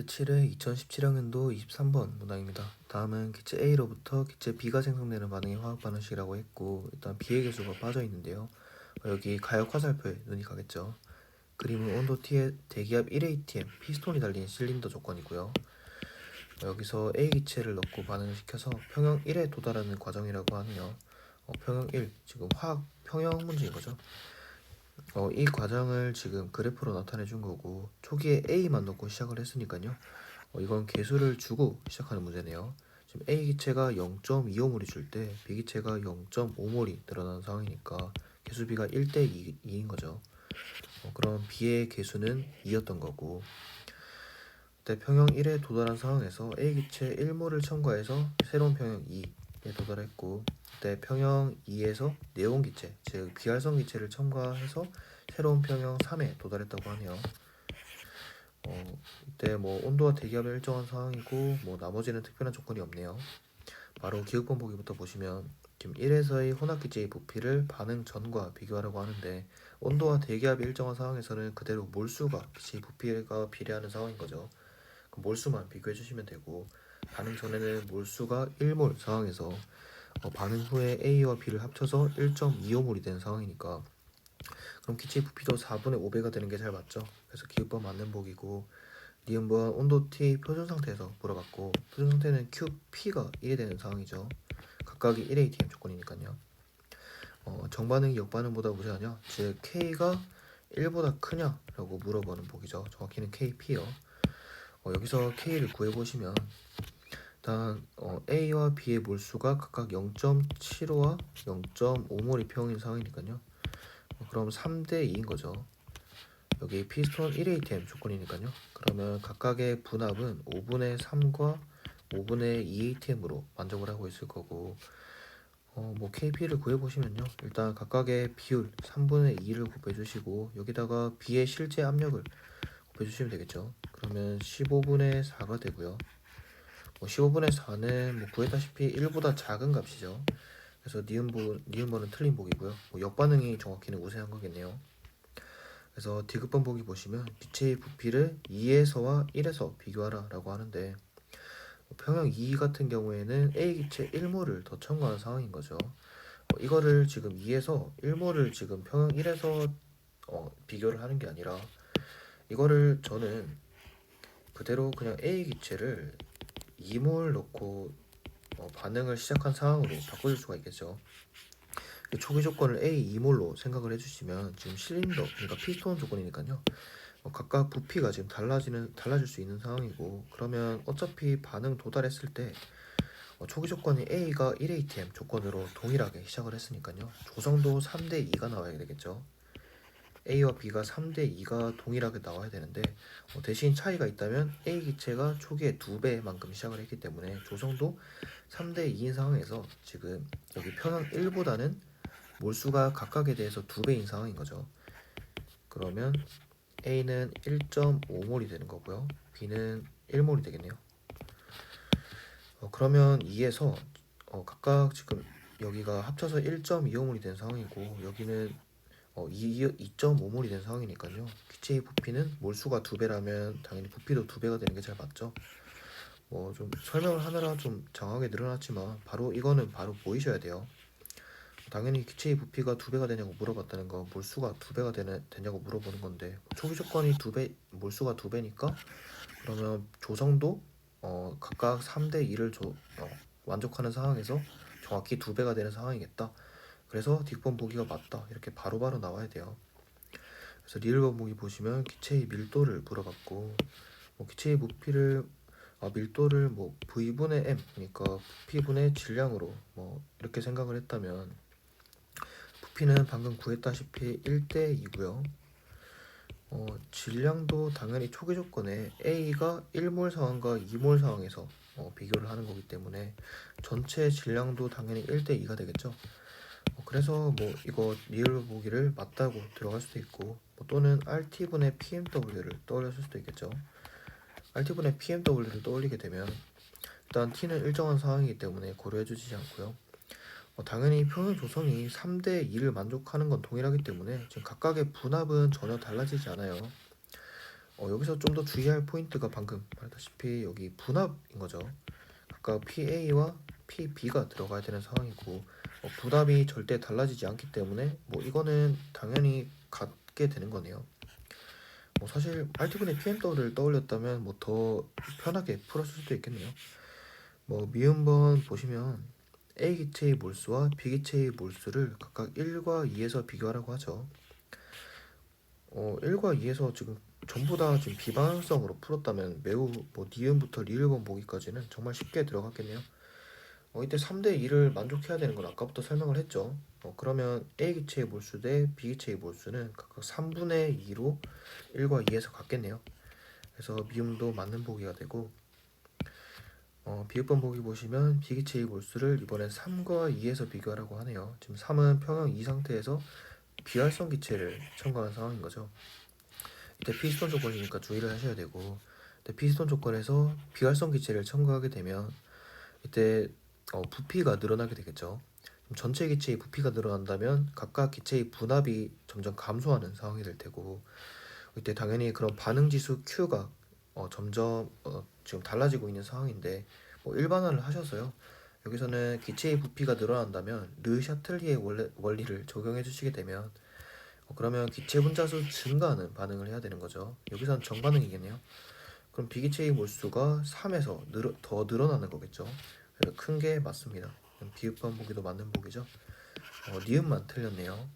파트 7의 2017학년도 23번 문항입니다. 다음은 기체 A로부터 기체 B가 생성되는 반응의 화학 반응식이라고 했고 일단 B의 개수가 빠져 있는데요. 어, 여기 가역 화살표에 눈이 가겠죠. 그림은 온도 T에 대기압 1atm 피스톤이 달린 실린더 조건이고요. 어, 여기서 A 기체를 넣고 반응을 시켜서 평형 1에 도달하는 과정이라고 하네요. 어, 평형 1 지금 화학 평형 문제인 거죠. 어, 이 과정을 지금 그래프로 나타내 준 거고 초기에 A만 넣고 시작을 했으니까요. 어, 이건 개수를 주고 시작하는 문제네요. 지금 A 기체가 0.25몰이 줄 때 B 기체가 0.5몰이 늘어나는 상황이니까 개수비가 1대 2, 인 거죠. 어, 그럼 B의 개수는 2였던 거고 평형 1에 도달한 상황에서 A 기체 1몰을 첨가해서 새로운 평형 2에 도달했고 그때 평형 2에서 네온 기체, 즉 비활성 기체를 첨가해서 새로운 평형 3에 도달했다고 하네요. 어, 이때 뭐 온도와 대기압을 일정한 상황이고 뭐 나머지는 특별한 조건이 없네요. 바로 기억본 보기부터 보시면 지금 1에서의 혼합 기체의 부피를 반응 전과 비교하라고 하는데 온도와 대기압이 일정한 상황에서는 그대로 몰수가 기체의 부피가 비례하는 상황인 거죠. 그 몰수만 비교해 주시면 되고 반응 전에는 몰수가 1몰 상황에서 어, 반응 후에 A와 B를 합쳐서 1.25몰이 되는 상황이니까 그럼 기체의 부피도 4분의 5배가 되는 게 잘 맞죠? 그래서 기울법 맞는 보기고 니은번 온도 T 표준 상태에서 물어봤고 표준 상태는 QP가 1이 되는 상황이죠. 각각이 1ATM 조건이니까요. 어, 정반응이 역반응보다 무시하냐? 즉 K가 1보다 크냐라고 물어보는 보기죠. 정확히는 KP요. 어, 여기서 K를 구해보시면 일단 어, A와 B의 몰수가 각각 0.75와 0.5몰이 평인 상황이니까요. 어, 그럼 3대 2인 거죠. 여기 피스톤 1ATM 조건이니까요. 그러면 각각의 분압은 5분의 3과 5분의 2ATM으로 만족을 하고 있을 거고 어, 뭐 KP를 구해보시면요. 일단 각각의 비율 3분의 2를 곱해주시고 여기다가 B의 실제 압력을 곱해주시면 되겠죠. 그러면 15분의 4가 되고요. 뭐 15분의 4는 뭐 구했다시피 1보다 작은 값이죠. 그래서 니은보, 니은번은 틀린 보기고요. 뭐 역반응이 정확히는 우세한 거겠네요. 그래서 디귿번 보기 보시면 기체의 부피를 2에서와 1에서 비교하라 라고 하는데 평형 2 같은 경우에는 A 기체 1몰을 더 첨가한 상황인 거죠. 어, 이거를 지금 2에서 1몰을 지금 평형 1에서 어, 비교를 하는 게 아니라 이거를 저는 그대로 그냥 A 기체를 2몰 넣고 어, 반응을 시작한 상황으로 바꿔줄 수가 있겠죠. 그 초기 조건을 A 2몰로 생각을 해주시면 지금 실린더 그러니까 피스톤 조건이니까요. 어, 각각 부피가 지금 달라지는 달라질 수 있는 상황이고 그러면 어차피 반응 도달했을 때 어, 초기 조건이 A가 1ATM 조건으로 동일하게 시작을 했으니까요. 조성도 3대 2가 나와야 되겠죠. A와 B가 3대 2가 동일하게 나와야 되는데 어, 대신 차이가 있다면 A 기체가 초기에 2배만큼 시작을 했기 때문에 조성도 3대 2인 상황에서 지금 여기 평형 1보다는 몰수가 각각에 대해서 2배인 상황인 거죠. 그러면 A는 1.5몰이 되는 거고요. B는 1몰이 되겠네요. 어, 그러면 2에서 어, 각각 지금 여기가 합쳐서 1.25몰이 된 상황이고 여기는 어, 2.5몰이 된 상황이니까요. 기체의 부피는 몰수가 2배라면 당연히 부피도 2배가 되는 게 잘 맞죠. 뭐 좀 설명을 하느라 좀 장하게 늘어났지만 바로 이거는 바로 보이셔야 돼요. 당연히 기체의 부피가 2배가 되냐고 물어봤다는 거 몰수가 2배가 되는, 되냐고 물어보는 건데 초기 조건이 2배 몰수가 2배니까 그러면 조성도 어, 각각 3대 2를 조, 어, 만족하는 상황에서 정확히 2배가 되는 상황이겠다. 그래서 뒷번 보기가 맞다 이렇게 바로바로 나와야 돼요. 그래서 리을번 보기 보시면 기체의 밀도를 물어봤고 뭐 기체의 부피를 아, 밀도를 뭐 v분의 m 그러니까 부피분의 질량으로 뭐 이렇게 생각을 했다면 부피는 방금 구했다시피 1대 2고요. 어, 질량도 당연히 초기 조건에 A가 1몰 상황과 2몰 상황에서 어, 비교를 하는 거기 때문에 전체 질량도 당연히 1대 2가 되겠죠. 어, 그래서 뭐 이거 리을 보기를 맞다고 들어갈 수도 있고 뭐 또는 RT분의 PMW를 떠올렸을 수도 있겠죠. RT분의 PMW를 떠올리게 되면 일단 T는 일정한 상황이기 때문에 고려해 주시지 않고요. 어, 당연히 평형 조성이 3대 2를 만족하는 건 동일하기 때문에 지금 각각의 분압은 전혀 달라지지 않아요. 어, 여기서 좀 더 주의할 포인트가 방금 말했다시피 여기 분합인 거죠. 각각 PA와 PB가 들어가야 되는 상황이고 어, 분합이 절대 달라지지 않기 때문에 뭐 이거는 당연히 갖게 되는 거네요. 뭐 사실 알트분의 PMW를 떠올렸다면 뭐 더 편하게 풀었을 수도 있겠네요. 뭐 미음번 보시면 A 기체의 몰수와 B 기체의 몰수를 각각 1과 2에서 비교하라고 하죠. 어, 1과 2에서 지금 전부 다 지금 비방향성으로 풀었다면 매우 뭐 니은부터 리을번 보기까지는 정말 쉽게 들어갔겠네요. 어, 이때 3대 2를 만족해야 되는 건 아까부터 설명을 했죠. 어, 그러면 A 기체의 몰수 대 B 기체의 몰수는 각각 3분의 2로 1과 2에서 같겠네요. 그래서 미음도 맞는 보기가 되고 어, 비읍번 보기 보시면 B 기체의 몰수를 이번엔 3과 2에서 비교하라고 하네요. 지금 3은 평형 2 상태에서 비활성 기체를 첨가한 상황인 거죠. 이때 피스톤 조건이니까 주의를 하셔야 되고 이때 피스톤 조건에서 비활성 기체를 첨가하게 되면 이때 어, 부피가 늘어나게 되겠죠. 전체 기체의 부피가 늘어난다면 각각 기체의 분압이 점점 감소하는 상황이 될 테고 이때 당연히 그런 반응 지수 Q가 어, 점점 어, 지금 달라지고 있는 상황인데 뭐 일반화를 하셔서요. 여기서는 기체의 부피가 늘어난다면 르 샤틀리의 원래, 원리를 적용해 주시게 되면 어, 그러면 기체 분자수 증가하는 반응을 해야 되는 거죠. 여기서는 정반응이겠네요. 그럼 비기체의 몰수가 3에서 늘어, 더 늘어나는 거겠죠. 큰 게 맞습니다. 비읍 반 보기도 맞는 보기죠. 어, 니은만 틀렸네요.